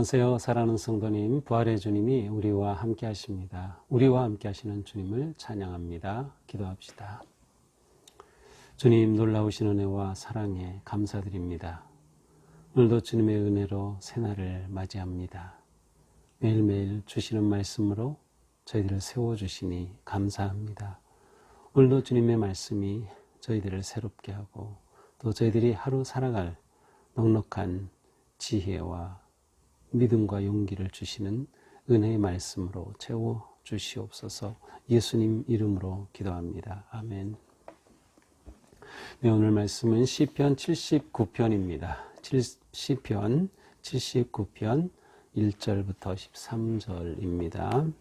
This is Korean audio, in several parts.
안녕하세요. 사랑하는 성도님, 부활의 주님이 우리와 함께 하십니다. 우리와 함께 하시는 주님을 찬양합니다. 기도합시다. 주님 놀라우신 은혜와 사랑에 감사드립니다. 오늘도 주님의 은혜로 새날을 맞이합니다. 매일매일 주시는 말씀으로 저희들을 세워주시니 감사합니다. 오늘도 주님의 말씀이 저희들을 새롭게 하고 또 저희들이 하루 살아갈 넉넉한 지혜와 믿음과 용기를 주시는 은혜의 말씀으로 채워 주시옵소서 예수님 이름으로 기도합니다. 아멘. 네, 오늘 말씀은 시편 79편입니다. 시편 79편 1절부터 13절입니다.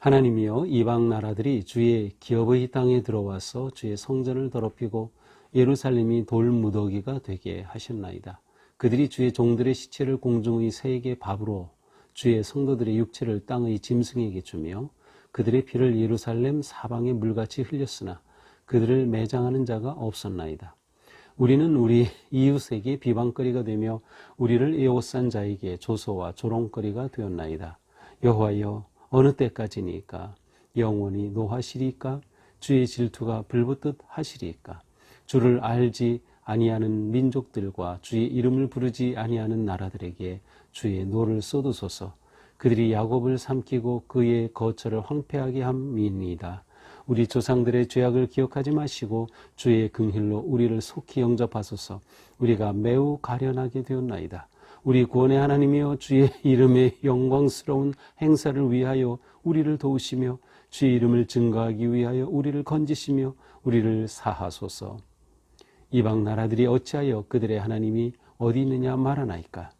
하나님이여 이방 나라들이 주의 기업의 땅에 들어와서 주의 성전을 더럽히고 예루살렘이 돌무더기가 되게 하셨나이다. 그들이 주의 종들의 시체를 공중의 새에게 밥으로 주의 성도들의 육체를 땅의 짐승에게 주며 그들의 피를 예루살렘 사방에 물같이 흘렸으나 그들을 매장하는 자가 없었나이다. 우리는 우리 이웃에게 비방거리가 되며 우리를 에워싼 자에게 조소와 조롱거리가 되었나이다. 여호와여 어느 때까지니까 영원히 노하시리까 주의 질투가 불붙듯 하시리까 주를 알지 아니하는 민족들과 주의 이름을 부르지 아니하는 나라들에게 주의 노를 쏟으소서 그들이 야곱을 삼키고 그의 거처를 황폐하게 함이니이다. 우리 조상들의 죄악을 기억하지 마시고 주의 긍휼로 우리를 속히 영접하소서 우리가 매우 가련하게 되었나이다. 우리 구원의 하나님이여 주의 이름의 영광스러운 행사를 위하여 우리를 도우시며 주의 이름을 증거하기 위하여 우리를 건지시며 우리를 사하소서. 이방 나라들이 어찌하여 그들의 하나님이 어디 있느냐 말하나이까?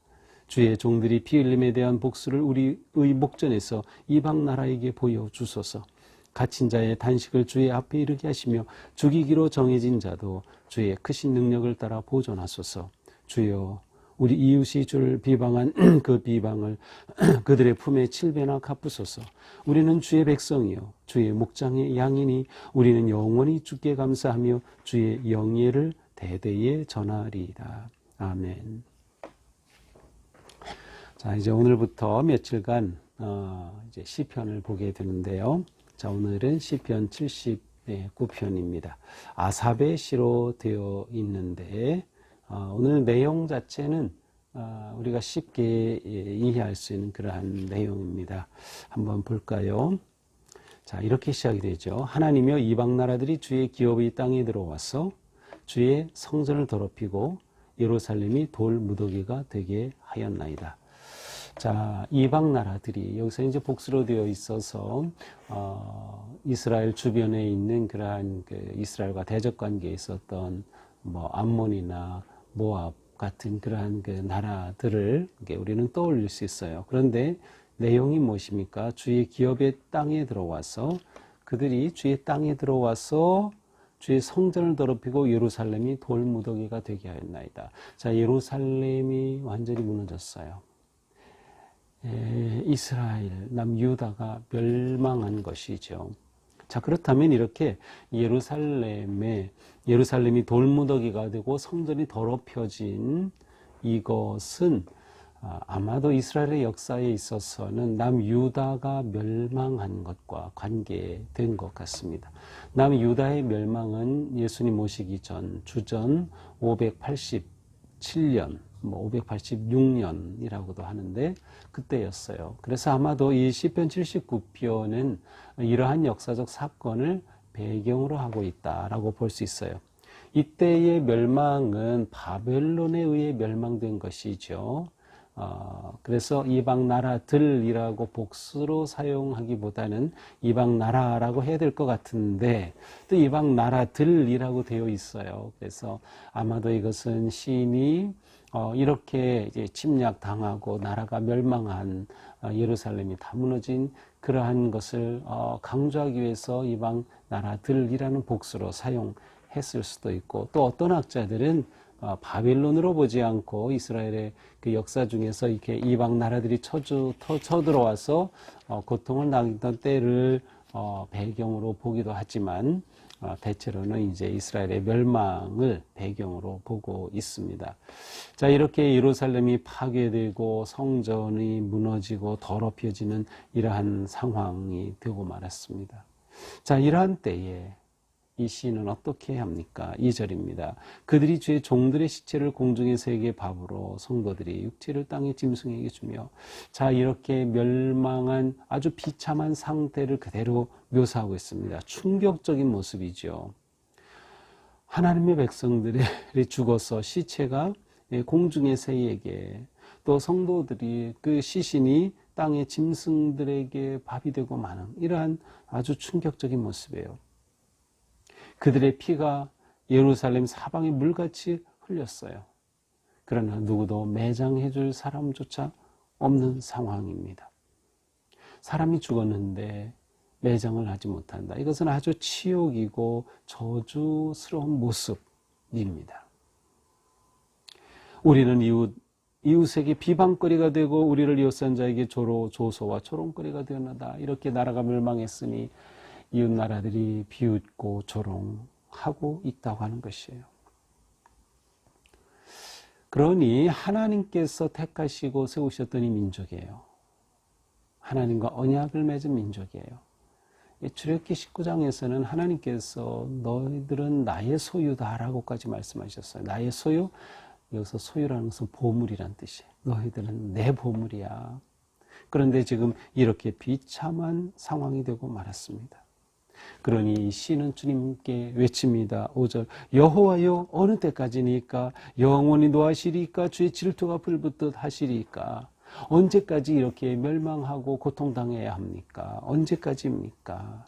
주의 종들이 피 흘림에 대한 복수를 우리의 목전에서 이방 나라에게 보여 주소서. 갇힌 자의 단식을 주의 앞에 이르게 하시며 죽이기로 정해진 자도 주의 크신 능력을 따라 보존하소서. 주여 우리 이웃이 주를 비방한 그 비방을 그들의 품에 칠배나 갚으소서. 우리는 주의 백성이요 주의 목장의 양이니 우리는 영원히 주께 감사하며 주의 영예를 대대에 전하리이다. 아멘. 자, 이제 오늘부터 며칠간 어, 이제 시편을 보게 되는데요. 자, 오늘은 시편 79편입니다. 아삽의 시로 되어 있는데 어, 오늘 내용 자체는 어, 우리가 쉽게 예, 이해할 수 있는 그러한 내용입니다. 한번 볼까요? 자, 이렇게 시작이 되죠. 하나님여 이방 나라들이 주의 기업의 땅에 들어와서 주의 성전을 더럽히고 예루살렘이 돌 무더기가 되게 하였나이다. 자, 이방 나라들이 여기서 이제 복수로 되어 있어서 어, 이스라엘 주변에 있는 그러한 그 이스라엘과 대적 관계에 있었던 뭐 암몬이나 모압 같은 그러한 그 나라들을 우리는 떠올릴 수 있어요. 그런데 내용이 무엇입니까? 주의 기업의 땅에 들어와서 그들이 주의 땅에 들어와서 주의 성전을 더럽히고 예루살렘이 돌무더기가 되게 하였나이다. 자, 예루살렘이 완전히 무너졌어요. 에, 이스라엘, 남유다가 멸망한 것이죠. 자, 그렇다면 이렇게 예루살렘에, 예루살렘이 돌무더기가 되고 성전이 더럽혀진 이것은 아, 아마도 이스라엘의 역사에 있어서는 남유다가 멸망한 것과 관계된 것 같습니다. 남유다의 멸망은 예수님 오시기 전 주전 587년 뭐 586년이라고도 하는데 그때였어요. 그래서 아마도 이 시편 79편은 이러한 역사적 사건을 배경으로 하고 있다라고 볼 수 있어요. 이때의 멸망은 바벨론에 의해 멸망된 것이죠. 어, 그래서 이방 나라들이라고 복수로 사용하기보다는 이방 나라라고 해야 될 것 같은데 또 이방 나라들이라고 되어 있어요. 그래서 아마도 이것은 시인이 어, 이렇게 이제 침략 당하고 나라가 멸망한 어, 예루살렘이 다 무너진 그러한 것을 어, 강조하기 위해서 이방 나라들이라는 복수로 사용했을 수도 있고 또 어떤 학자들은 어, 바빌론으로 보지 않고 이스라엘의 그 역사 중에서 이렇게 이방 나라들이 쳐주, 쳐들어와서 어, 고통을 당했던 때를 어, 배경으로 보기도 하지만 아, 대체로는 이제 이스라엘의 멸망을 배경으로 보고 있습니다. 자, 이렇게 예루살렘이 파괴되고 성전이 무너지고 더럽혀지는 이러한 상황이 되고 말았습니다. 자, 이러한 때에 이 시인은 어떻게 합니까? 2절입니다. 그들이 주의 종들의 시체를 공중의 세계 밥으로 성도들이 육체를 땅의 짐승에게 주며 자 이렇게 멸망한 아주 비참한 상태를 그대로 묘사하고 있습니다. 충격적인 모습이죠. 하나님의 백성들이 죽어서 시체가 공중의 새에게 또 성도들이 그 시신이 땅의 짐승들에게 밥이 되고 마는 이러한 아주 충격적인 모습이에요. 그들의 피가 예루살렘 사방에 물같이 흘렸어요. 그러나 누구도 매장해 줄 사람조차 없는 상황입니다. 사람이 죽었는데 매장을 하지 못한다. 이것은 아주 치욕이고 저주스러운 모습입니다. 우리는 이웃, 이웃에게 비방거리가 되고 우리를 이웃산 자에게 조로, 조소와 조롱거리가 되었나다. 이렇게 나라가 멸망했으니 이웃 나라들이 비웃고 조롱하고 있다고 하는 것이에요. 그러니 하나님께서 택하시고 세우셨던 이 민족이에요. 하나님과 언약을 맺은 민족이에요. 출애굽기 19장에서는 하나님께서 너희들은 나의 소유다라고까지 말씀하셨어요. 나의 소유 여기서 소유라는 것은 보물이란 뜻이에요. 너희들은 내 보물이야. 그런데 지금 이렇게 비참한 상황이 되고 말았습니다. 그러니 이 시는 주님께 외칩니다. 5절 여호와여 어느 때까지니까 영원히 노하시리까 주의 질투가 불붙듯 하시리까 언제까지 이렇게 멸망하고 고통당해야 합니까? 언제까지입니까?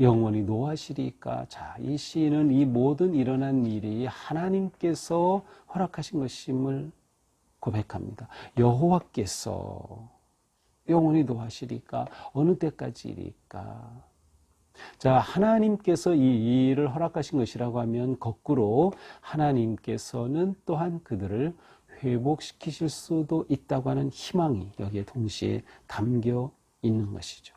영원히 노하시리까? 자, 이 시인은 이 모든 일어난 일이 하나님께서 허락하신 것임을 고백합니다. 여호와께서 영원히 노하시리까? 어느 때까지일까? 자, 하나님께서 이 일을 허락하신 것이라고 하면 거꾸로 하나님께서는 또한 그들을 회복시키실 수도 있다고 하는 희망이 여기에 동시에 담겨 있는 것이죠.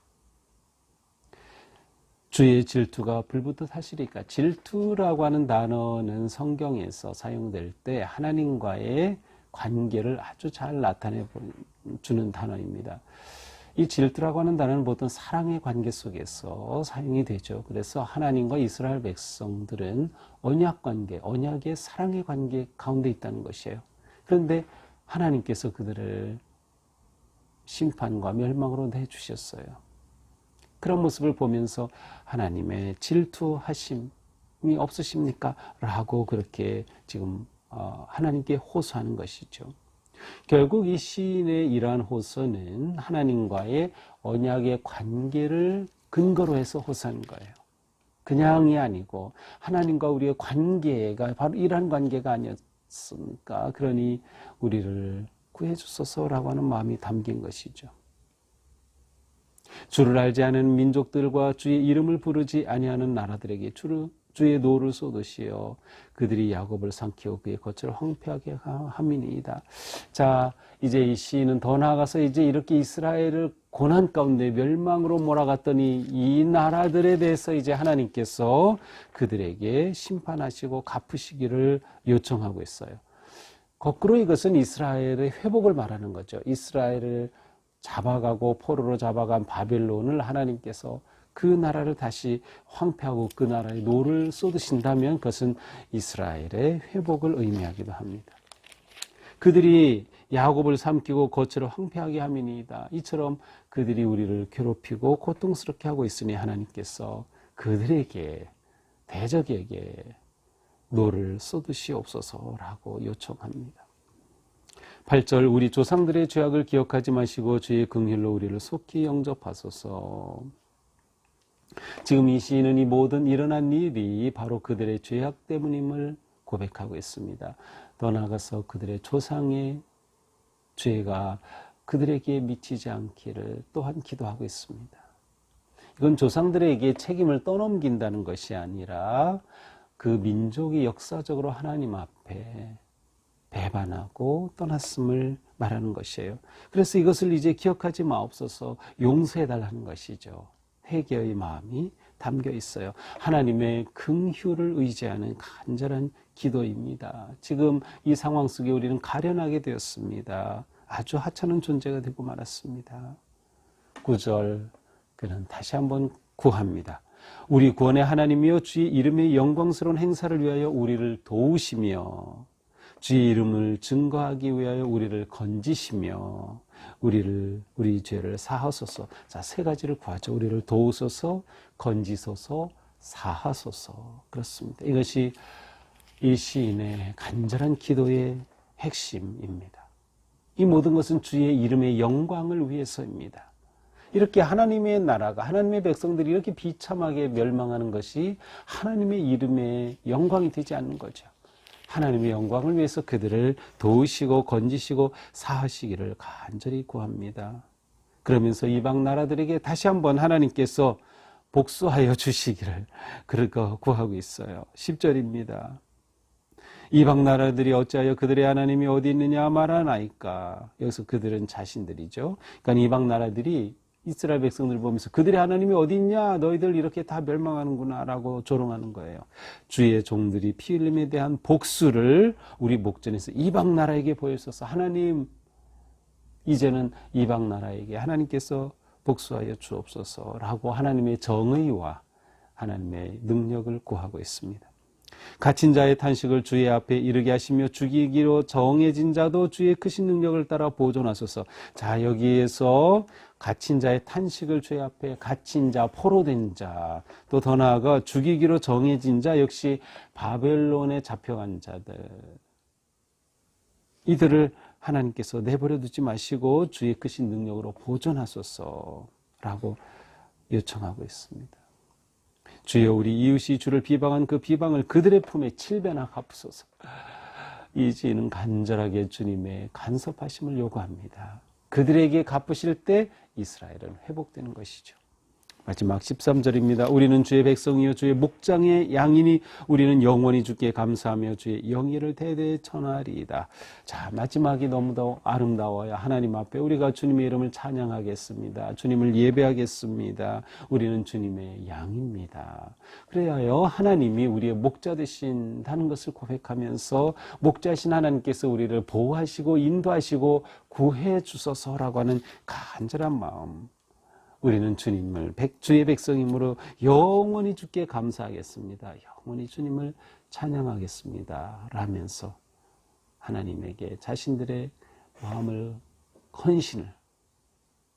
주의 질투가 불붙듯 하시리까. 질투라고 하는 단어는 성경에서 사용될 때 하나님과의 관계를 아주 잘 나타내 주는 단어입니다. 이 질투라고 하는 단어는 보통 사랑의 관계 속에서 사용이 되죠. 그래서 하나님과 이스라엘 백성들은 언약 관계, 언약의 사랑의 관계 가운데 있다는 것이에요. 그런데 하나님께서 그들을 심판과 멸망으로 내주셨어요. 그런 모습을 보면서 하나님의 질투하심이 없으십니까? 라고 그렇게 지금 어, 하나님께 호소하는 것이죠. 결국 이 시인의 이러한 호소는 하나님과의 언약의 관계를 근거로 해서 호소하는 거예요. 그냥이 아니고 하나님과 우리의 관계가 바로 이러한 관계가 아니었습니까? 그러니 우리를 구해 주소서라고 하는 마음이 담긴 것이죠. 주를 알지 않은 민족들과 주의 이름을 부르지 아니하는 나라들에게 주를 주의 노를 쏟으시어 그들이 야곱을 삼키고 그의 거처를 황폐하게 함이니이다. 자, 이제 이 시인은 더 나아가서 이제 이렇게 이스라엘을 고난 가운데 멸망으로 몰아갔더니 이 나라들에 대해서 이제 하나님께서 그들에게 심판하시고 갚으시기를 요청하고 있어요. 거꾸로 이것은 이스라엘의 회복을 말하는 거죠. 이스라엘을 잡아가고 포로로 잡아간 바벨론을 하나님께서 그 나라를 다시 황폐하고 그 나라에 노를 쏟으신다면 그것은 이스라엘의 회복을 의미하기도 합니다. 그들이 야곱을 삼키고 거처를 황폐하게 함이니이다. 이처럼 그들이 우리를 괴롭히고 고통스럽게 하고 있으니 하나님께서 그들에게 대적에게 노를 쏟으시옵소서라고 요청합니다. 8절 우리 조상들의 죄악을 기억하지 마시고 주의 긍휼로 우리를 속히 영접하소서. 지금 이 시인은 이 모든 일어난 일이 바로 그들의 죄악 때문임을 고백하고 있습니다. 더 나아가서 그들의 조상의 죄가 그들에게 미치지 않기를 또한 기도하고 있습니다. 이건 조상들에게 책임을 떠넘긴다는 것이 아니라 그 민족이 역사적으로 하나님 앞에 배반하고 떠났음을 말하는 것이에요. 그래서 이것을 이제 기억하지 마옵소서 용서해 달라는 것이죠. 회개의 마음이 담겨 있어요. 하나님의 긍휼을 의지하는 간절한 기도입니다. 지금 이 상황 속에 우리는 가련하게 되었습니다. 아주 하찮은 존재가 되고 말았습니다. 9절 그는 다시 한번 구합니다. 우리 구원의 하나님이여 주의 이름의 영광스러운 행사를 위하여 우리를 도우시며 주의 이름을 증거하기 위하여 우리를 건지시며 우리를 우리 죄를 사하소서. 자, 세 가지를 구하죠. 우리를 도우소서, 건지소서, 사하소서. 그렇습니다. 이것이 이 시인의 간절한 기도의 핵심입니다. 이 모든 것은 주의 이름의 영광을 위해서입니다. 이렇게 하나님의 나라가 하나님의 백성들이 이렇게 비참하게 멸망하는 것이 하나님의 이름의 영광이 되지 않는 거죠. 하나님의 영광을 위해서 그들을 도우시고 건지시고 사하시기를 간절히 구합니다. 그러면서 이방 나라들에게 다시 한번 하나님께서 복수하여 주시기를 그렇게 구하고 있어요. 10절입니다. 이방 나라들이 어찌하여 그들의 하나님이 어디 있느냐 말하나이까. 여기서 그들은 자신들이죠. 그러니까 이방 나라들이 이스라엘 백성들 보면서 그들의 하나님이 어디 있냐? 너희들 이렇게 다 멸망하는구나 라고 조롱하는 거예요. 주의 종들이 피 흘림에 대한 복수를 우리 목전에서 이방 나라에게 보여줘서 하나님 이제는 이방 나라에게 하나님께서 복수하여 주옵소서라고 하나님의 정의와 하나님의 능력을 구하고 있습니다. 갇힌 자의 탄식을 주의 앞에 이르게 하시며 죽이기로 정해진 자도 주의 크신 능력을 따라 보존하소서. 자, 여기에서 갇힌 자의 탄식을 주의 앞에 갇힌 자, 포로된 자, 또 더 나아가 죽이기로 정해진 자 역시 바벨론에 잡혀간 자들. 이들을 하나님께서 내버려 두지 마시고 주의 크신 능력으로 보존하소서라고 요청하고 있습니다. 주여 우리 이웃이 주를 비방한 그 비방을 그들의 품에 칠배나 갚으소서. 이 지는 간절하게 주님의 간섭하심을 요구합니다. 그들에게 갚으실 때 이스라엘은 회복되는 것이죠. 마지막 13절입니다. 우리는 주의 백성이요 주의 목장의 양이니 우리는 영원히 주께 감사하며 주의 영예를 대대에 전하리이다. 자, 마지막이 너무도 아름다워요. 하나님 앞에 우리가 주님의 이름을 찬양하겠습니다. 주님을 예배하겠습니다. 우리는 주님의 양입니다. 그래야요. 하나님이 우리의 목자 되신다는 것을 고백하면서 목자신 하나님께서 우리를 보호하시고 인도하시고 구해 주소서라고 하는 간절한 마음 우리는 주님을 백주의 백성이므로 영원히 주께 감사하겠습니다. 영원히 주님을 찬양하겠습니다. 라면서 하나님에게 자신들의 마음을 헌신을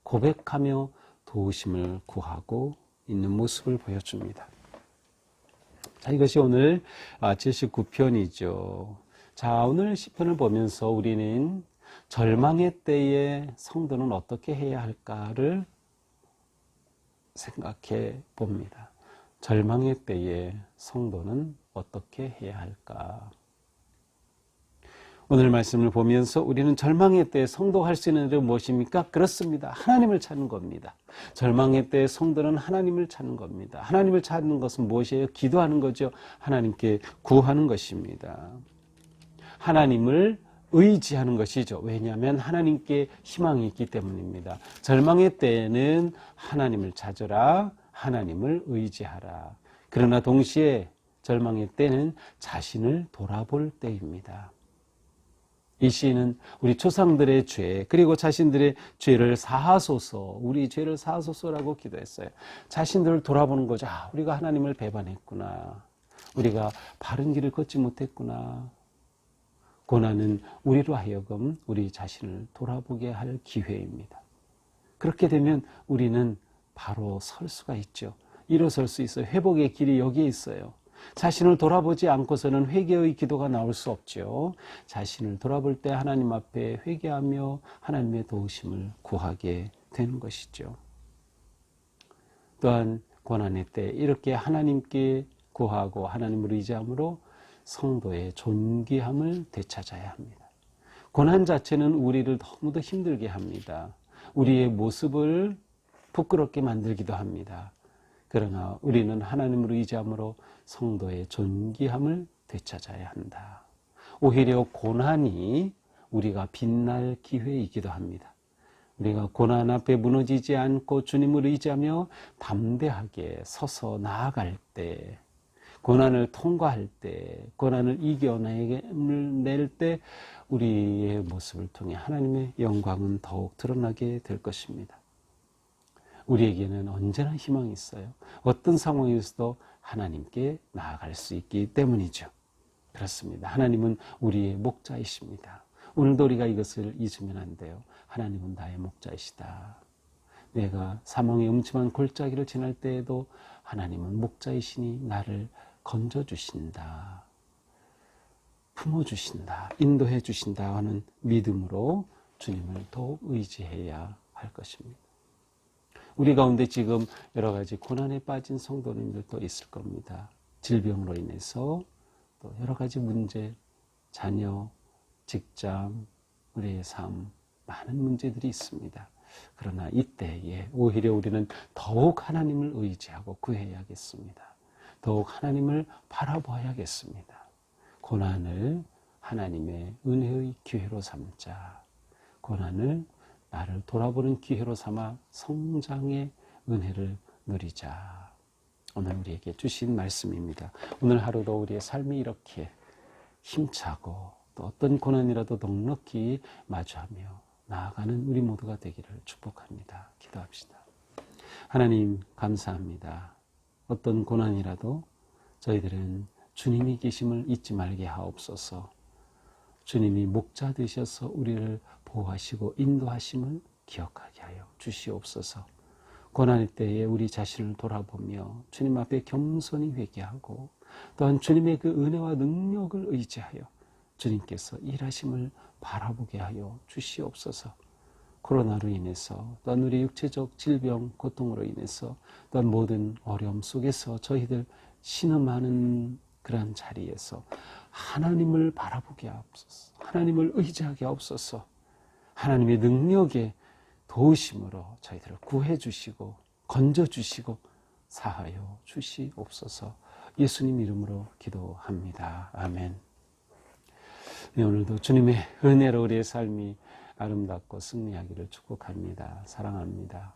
고백하며 도우심을 구하고 있는 모습을 보여줍니다. 자, 이것이 오늘 79편이죠. 자, 오늘 10편을 보면서 우리는 절망의 때에 성도는 어떻게 해야 할까를 생각해 봅니다. 절망의 때에 성도는 어떻게 해야 할까? 오늘 말씀을 보면서 우리는 절망의 때에 성도할 수 있는 일은 무엇입니까? 그렇습니다. 하나님을 찾는 겁니다. 절망의 때에 성도는 하나님을 찾는 겁니다. 하나님을 찾는 것은 무엇이에요? 기도하는 거죠. 하나님께 구하는 것입니다. 하나님을 의지하는 것이죠. 왜냐하면 하나님께 희망이 있기 때문입니다. 절망의 때에는 하나님을 찾으라, 하나님을 의지하라. 그러나 동시에 절망의 때는 자신을 돌아볼 때입니다. 이 시인은 우리 조상들의 죄, 그리고 자신들의 죄를 사하소서, 우리 죄를 사하소서라고 기도했어요. 자신들을 돌아보는 거죠. 아, 우리가 하나님을 배반했구나. 우리가 바른 길을 걷지 못했구나. 고난은 우리로 하여금 우리 자신을 돌아보게 할 기회입니다. 그렇게 되면 우리는 바로 설 수가 있죠. 일어설 수 있어요. 회복의 길이 여기에 있어요. 자신을 돌아보지 않고서는 회개의 기도가 나올 수 없죠. 자신을 돌아볼 때 하나님 앞에 회개하며 하나님의 도우심을 구하게 되는 것이죠. 또한 고난의 때 이렇게 하나님께 구하고 하나님을 의지함으로 성도의 존귀함을 되찾아야 합니다. 고난 자체는 우리를 너무도 힘들게 합니다. 우리의 모습을 부끄럽게 만들기도 합니다. 그러나 우리는 하나님을 의지함으로 성도의 존귀함을 되찾아야 한다. 오히려 고난이 우리가 빛날 기회이기도 합니다. 우리가 고난 앞에 무너지지 않고 주님을 의지하며 담대하게 서서 나아갈 때, 고난을 통과할 때, 고난을 이겨낼 때, 우리의 모습을 통해 하나님의 영광은 더욱 드러나게 될 것입니다. 우리에게는 언제나 희망이 있어요. 어떤 상황에서도 하나님께 나아갈 수 있기 때문이죠. 그렇습니다. 하나님은 우리의 목자이십니다. 오늘도 우리가 이것을 잊으면 안 돼요. 하나님은 나의 목자이시다. 내가 사망의 음침한 골짜기를 지날 때에도 하나님은 목자이시니 나를 건져주신다. 품어주신다. 인도해주신다 하는 믿음으로 주님을 더욱 의지해야 할 것입니다. 우리 가운데 지금 여러 가지 고난에 빠진 성도님들도 있을 겁니다. 질병으로 인해서 또 여러 가지 문제, 자녀, 직장, 우리의 삶, 많은 문제들이 있습니다. 그러나 이때에 오히려 우리는 더욱 하나님을 의지하고 구해야겠습니다. 더욱 하나님을 바라봐야겠습니다. 고난을 하나님의 은혜의 기회로 삼자. 고난을 나를 돌아보는 기회로 삼아 성장의 은혜를 누리자. 오늘 우리에게 주신 말씀입니다. 오늘 하루도 우리의 삶이 이렇게 힘차고 또 어떤 고난이라도 넉넉히 마주하며 나아가는 우리 모두가 되기를 축복합니다. 기도합시다. 하나님, 감사합니다. 어떤 고난이라도 저희들은 주님이 계심을 잊지 말게 하옵소서. 주님이 목자 되셔서 우리를 보호하시고 인도하심을 기억하게 하여 주시옵소서. 고난의 때에 우리 자신을 돌아보며 주님 앞에 겸손히 회개하고 또한 주님의 그 은혜와 능력을 의지하여 주님께서 일하심을 바라보게 하여 주시옵소서. 코로나로 인해서 또한 우리 육체적 질병, 고통으로 인해서 또한 모든 어려움 속에서 저희들 신음하는 그러한 자리에서 하나님을 바라보게 하옵소서. 하나님을 의지하게 하옵소서. 하나님의 능력에 도우심으로 저희들을 구해 주시고 건져 주시고 사하여 주시옵소서. 예수님 이름으로 기도합니다. 아멘. 네, 오늘도 주님의 은혜로 우리의 삶이 아름답고 승리하기를 축복합니다. 사랑합니다.